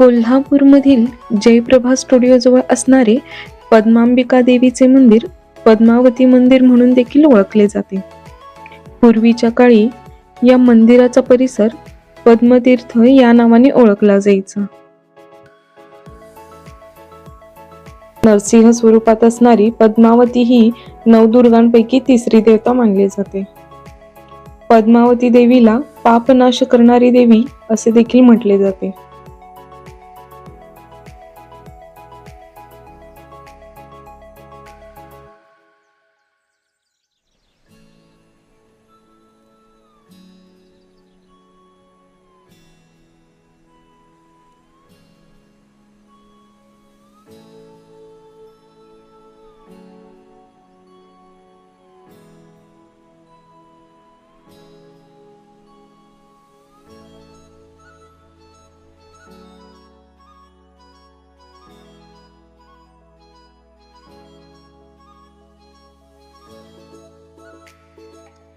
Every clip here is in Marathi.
कोल्हापूरमधील जयप्रभा स्टुडिओजवळ असणारे पद्मांबिका देवीचे मंदिर पद्मावती मंदिर म्हणून देखील ओळखले जाते. पूर्वीच्या काळी या मंदिराचा परिसर पद्मतीर्थ या नावाने ओळखला जायचा. नरसिंह स्वरूपात असणारी पद्मावती ही नवदुर्गांपैकी तिसरी देवता मानली जाते. पद्मावती देवीला पापनाश करणारी देवी असे देखील म्हटले जाते.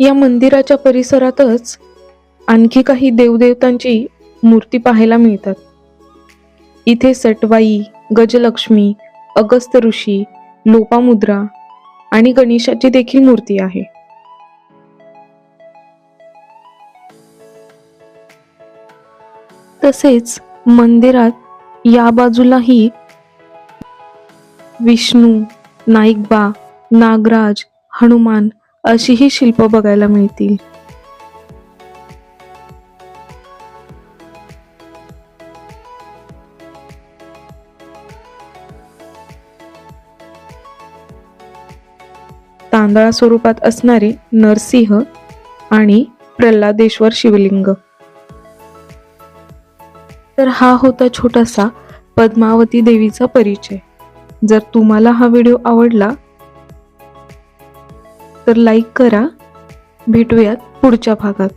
या मंदिराच्या परिसरातच आणखी काही देवदेवतांची मूर्ती पाहायला मिळतात. इथे सटवाई गजलक्ष्मी अगस्त ऋषी लोपामुद्रा आणि गणेशाची देखील मूर्ती आहे. तसेच मंदिरात या बाजूलाही विष्णू नाईकबा नागराज हनुमान अशीही शिल्प बघायला मिळतील. तांदळा स्वरूपात असणारे नरसिंह आणि प्रल्हादेश्वर शिवलिंग. तर हा होता छोटासा पद्मावती देवीचा परिचय. जर तुम्हाला हा व्हिडिओ आवडला तर लाईक करा. भेटूयात पुढच्या भागात.